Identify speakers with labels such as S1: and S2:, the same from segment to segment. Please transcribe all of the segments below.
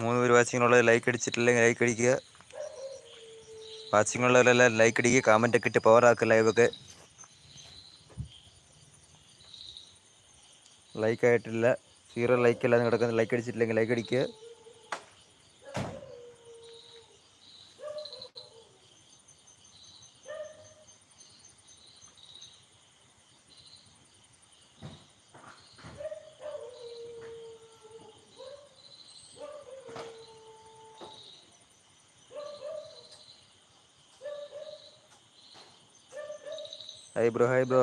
S1: മൂന്ന് പേര് വാച്ചിങ്ങുള്ളത് ലൈക്ക് അടിച്ചിട്ടില്ലെങ്കിൽ ലൈക്ക് അടിക്കുക. വാച്ചിങ് ഉള്ളവരെല്ലാം ലൈക്ക് അടിക്കുക കമന്റ് ഒക്കെ ഇട്ട് പവറാക്കുക ലൈവൊക്കെ ലൈക്ക് ആയിട്ടില്ല. സീറോ ലൈക്ക് അല്ലാതെ കിടക്കുന്നത് ലൈക്ക് അടിച്ചിട്ടില്ലെങ്കിൽ ലൈക്ക് അടിക്കുക. ഹായ് ബ്രോ ഹായ് ബ്രോ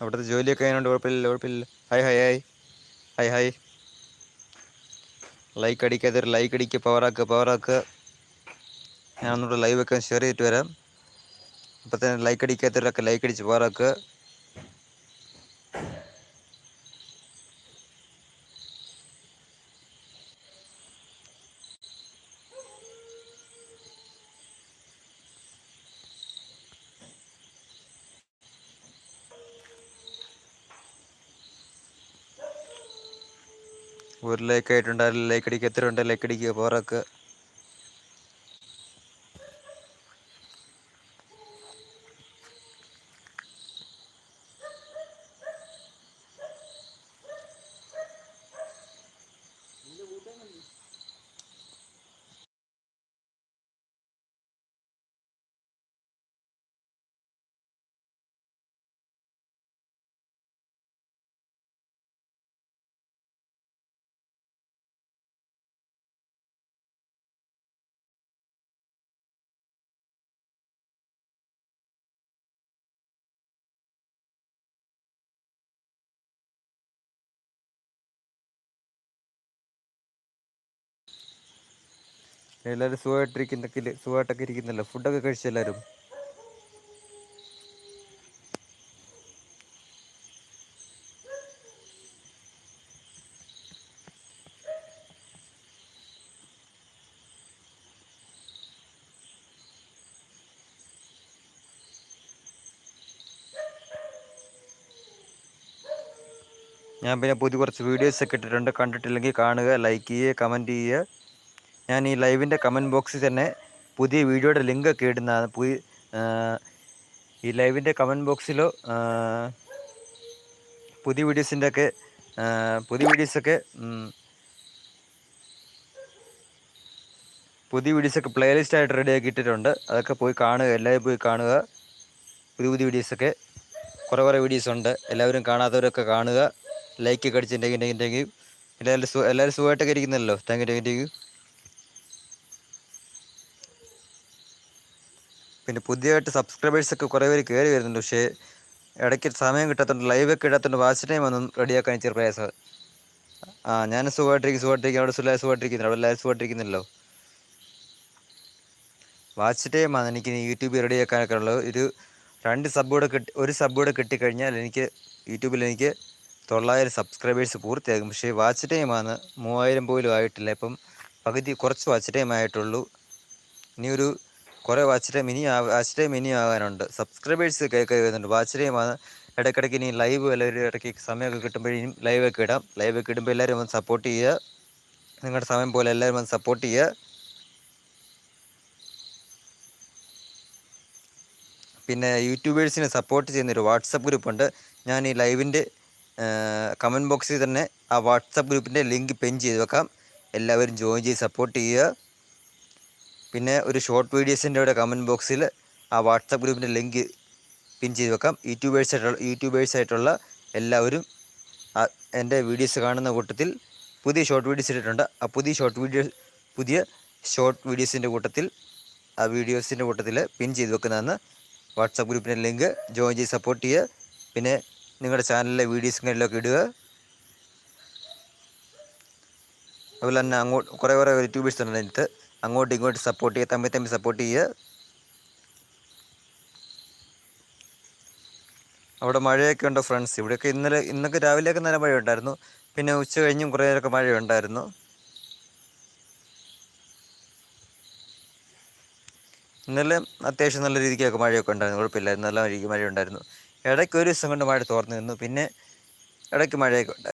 S1: അവിടുത്തെ ജോലിയൊക്കെ അതിനുണ്ട് കുഴപ്പമില്ല കുഴപ്പമില്ല hi hi hi hi hi like അടിക്കാത്തൊരു like അടിക്കുക പവറാക്കുക പവറാക്കുക ഞാനൊന്നുകൂടെ ലൈവൊക്കെ ഷെയർ ചെയ്തിട്ട് വരാം. അപ്പോൾ തന്നെ ലൈക്ക് അടിക്കാത്തവരൊക്കെ ലൈക്ക് അടിച്ച് പവറാക്കുക ഒരു ലൈക്ക് ആയിട്ടുണ്ട്. ലൈക്ക് എത്ര ഉണ്ട് ലൈക്ക് അടിക്കുക എല്ലാവരും സുഖമായിട്ടിരിക്കുന്നൊക്കെ സുഖമായിട്ടൊക്കെ ഇരിക്കുന്നല്ലോ. ഫുഡൊക്കെ കഴിച്ചു എല്ലാവരും ഞാൻ പിന്നെ പുതിയ കുറച്ച് വീഡിയോസ് ഒക്കെ ഇട്ടിട്ടുണ്ട്. കണ്ടിട്ടില്ലെങ്കിൽ കാണുക ലൈക്ക് ചെയ്യുക കമന്റ് ചെയ്യുക. ഞാൻ ഈ ലൈവിന്റെ കമന്റ് ബോക്സിൽ തന്നെ പുതിയ വീഡിയോയുടെ ലിങ്ക് ഒക്കെ ഇടുന്നതാണ് പുതിയ ഈ ലൈവിന്റെ കമന്റ് ബോക്സിലോ പുതിയ വീഡിയോസിന്റെ ഒക്കെ പുതിയ വീഡിയോസൊക്കെ പുതിയ വീഡിയോസൊക്കെ പ്ലേലിസ്റ്റ് ആയിട്ട് റെഡി ആക്കി ഇട്ടിട്ടുണ്ട്. അതൊക്കെ പോയി കാണുക എല്ലാവരും പോയി കാണുക. പുതിയ പുതിയ വീഡിയോസൊക്കെ കുറേ കുറേ വീഡിയോസ് ഉണ്ട്. എല്ലാവരും കാണാത്തവരൊക്കെ കാണുക. ലൈക്ക് ഒക്കെ അടിച്ചിട്ടുണ്ടെങ്കിൽ എല്ലാവരും സു എല്ലാവരും സുഖമായിട്ടൊക്കെ ഇരിക്കുന്നല്ലോ. താങ്ക് യു താങ്ക് യു പിന്നെ പുതിയതായിട്ട് സബ്സ്ക്രൈബേഴ്സൊക്കെ കുറേ പേര് കയറി വരുന്നുണ്ട്. പക്ഷേ ഇടയ്ക്ക് സമയം കിട്ടാത്തതുകൊണ്ട് ലൈവൊക്കെ ഇടാത്തതുകൊണ്ട് വാച്ച് ടൈം ഒന്നും റെഡിയാക്കാൻ ഇച്ചിരി പ്രയാസം. ആ ഞാൻ സുഖമായിട്ടിരിക്കും സുഖമായിട്ടിരിക്കും അവിടെ സുഖമായി സുഖമായിട്ടിരിക്കുന്നില്ല അവിടെ എല്ലാവരും സുഖമായിട്ടിരിക്കുന്നല്ലോ വാച്ച് ടൈമാണ് എനിക്ക് യൂട്യൂബിൽ റെഡിയാക്കാനൊക്കെ ഉള്ളത്. ഒരു രണ്ട് സബ് കൂടെ കിട്ടി ഒരു സബ് കൂടെ കിട്ടിക്കഴിഞ്ഞാൽ എനിക്ക് യൂട്യൂബിൽ എനിക്ക് തൊള്ളായിരം സബ്സ്ക്രൈബേഴ്സ് പൂർത്തിയാകും. പക്ഷേ വാച്ച് ടൈമാണ് മൂവായിരം പോലും ആയിട്ടില്ല. ഇപ്പം പകുതി കുറച്ച് വാച്ച് ടൈം ആയിട്ടുള്ളൂ. ഇനിയൊരു കുറേ വാച്ച് ടൈം ഇനി വാച്ച് ടൈം ആകാനുണ്ട്. സബ്സ്ക്രൈബേഴ്സ് കേൾക്കാൻ വരുന്നുണ്ട്. വാച്ച് ടൈമാണ് ഇടയ്ക്കിടയ്ക്ക് ഇനി ലൈവ് എല്ലാവരും ഇടയ്ക്ക് സമയമൊക്കെ കിട്ടുമ്പോഴും ലൈവ് ലൈവൊക്കെ ഇടാം. ലൈവൊക്കെ ഇടുമ്പോൾ എല്ലാവരും വന്ന് സപ്പോർട്ട് ചെയ്യുക. നിങ്ങളുടെ സമയം പോലെ എല്ലാവരും വന്ന് സപ്പോർട്ട് ചെയ്യുക. പിന്നെ യൂട്യൂബേഴ്സിനെ സപ്പോർട്ട് ചെയ്യുന്നൊരു വാട്സപ്പ് ഗ്രൂപ്പുണ്ട് ഞാൻ ഈ ലൈവിന്റെ കമന്റ് ബോക്സിൽ തന്നെ ആ വാട്സപ്പ് ഗ്രൂപ്പിന്റെ ലിങ്ക് പെൻ ചെയ്ത് വെക്കാം. എല്ലാവരും ജോയിൻ ചെയ്ത് സപ്പോർട്ട് ചെയ്യുക. പിന്നെ ഒരു ഷോർട്ട് വീഡിയോസിന്റെ ഇവിടെ കമന്റ് ബോക്സിൽ ആ വാട്സപ്പ് ഗ്രൂപ്പിന്റെ ലിങ്ക് പിൻ ചെയ്ത് വെക്കാം. യൂട്യൂബേഴ്സ് ആയിട്ടുള്ള യൂട്യൂബേഴ്സ് ആയിട്ടുള്ള എല്ലാവരും എന്റെ വീഡിയോസ് കാണുന്ന കൂട്ടത്തിൽ പുതിയ ഷോർട്ട് വീഡിയോസ് ഇട്ടിട്ടുണ്ട്. ആ പുതിയ ഷോർട്ട് വീഡിയോ പുതിയ ഷോർട്ട് വീഡിയോസിന്റെ കൂട്ടത്തിൽ ആ വീഡിയോസിന്റെ കൂട്ടത്തിൽ പിൻ ചെയ്ത് വെക്കുന്നതാണ് വാട്സപ്പ് ഗ്രൂപ്പിന്റെ ലിങ്ക് ജോയിൻ ചെയ്ത് സപ്പോർട്ട് ചെയ്യുക. പിന്നെ നിങ്ങളുടെ ചാനലിലെ വീഡിയോസ് കാര്യങ്ങളൊക്കെ ഇടുക. അതുപോലെ തന്നെ അങ്ങോട്ട് കുറേ കുറേ യൂട്യൂബേഴ്സ് ഉണ്ട് അങ്ങോട്ടും ഇങ്ങോട്ടും സപ്പോർട്ട് ചെയ്യുക തമ്മിൽ തമ്മിൽ സപ്പോർട്ട് ചെയ്യുക. അവിടെ മഴയൊക്കെ ഉണ്ടോ ഫ്രണ്ട്സ് ഇവിടെയൊക്കെ ഇന്നലെ ഇന്നൊക്കെ രാവിലെയൊക്കെ നല്ല മഴ ഉണ്ടായിരുന്നു പിന്നെ ഉച്ച കഴിഞ്ഞും കുറേ നേരമൊക്കെ മഴ ഉണ്ടായിരുന്നു ഇന്നലെ അത്യാവശ്യം നല്ല രീതിക്കൊക്കെ മഴയൊക്കെ ഉണ്ടായിരുന്നു. കുഴപ്പമില്ലായിരുന്നു. നല്ല രീതിക്ക് മഴ ഉണ്ടായിരുന്നു ഇടയ്ക്ക് ഒരു ദിവസം കൊണ്ട് മഴ തോർന്നു നിന്നു. പിന്നെ ഇടയ്ക്ക് മഴയൊക്കെ ഉണ്ടായിരുന്നു